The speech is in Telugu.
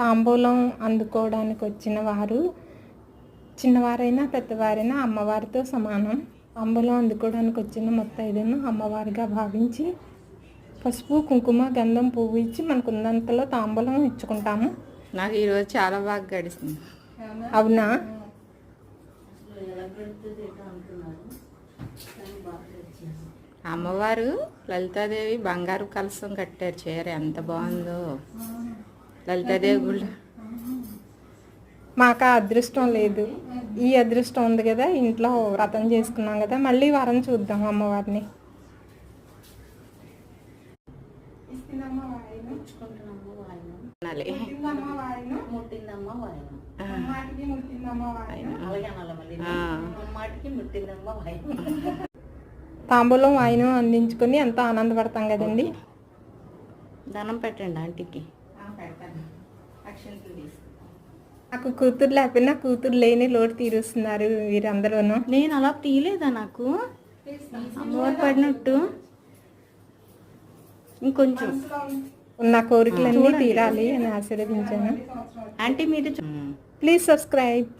తాంబూలం అందుకోవడానికి వచ్చిన వారు చిన్నవారైనా పెద్దవారైనా అమ్మవారితో సమానం. తాంబూలం అందుకోవడానికి వచ్చిన ముత్తైదును అమ్మవారిగా భావించి పసుపు కుంకుమ గంధం పువ్వు ఇచ్చి మనకు ఉన్నంతలో తాంబూలం ఇచ్చుకుంటాము. నాకు ఈరోజు చాలా బాగా గడిచింది అవునా? అమ్మవారు లలితాదేవి బంగారు కలసం కట్టారు చీర. ఎంత బాగుందో. లలితాదేవి గుళ్ళ మాకు ఆ అదృష్టం లేదు. ఈ అదృష్టం ఉంది కదా ఇంట్లో వ్రతం చేసుకున్నాం కదా మళ్ళీ వారం చూద్దాం అమ్మవారిని. తాంబూలం వాయినం అందించుకొని ఎంతో ఆనందపడతాం కదండి. దండం పెట్టండి ఆంటీకి. నాకు కూతురు లేకపోయినా కూతురు లేని లోటు తీరుస్తున్నారు వీరందరూను. నేను అలా తీయలేదా నాకు? అమ్మవారు పడినట్టు ఇంకొంచెం. ఉన్న కోరికలన్నీ తీరాలి అని ఆశీర్వదించాను. ఆంటీ మీరు ప్లీజ్ సబ్స్క్రైబ్.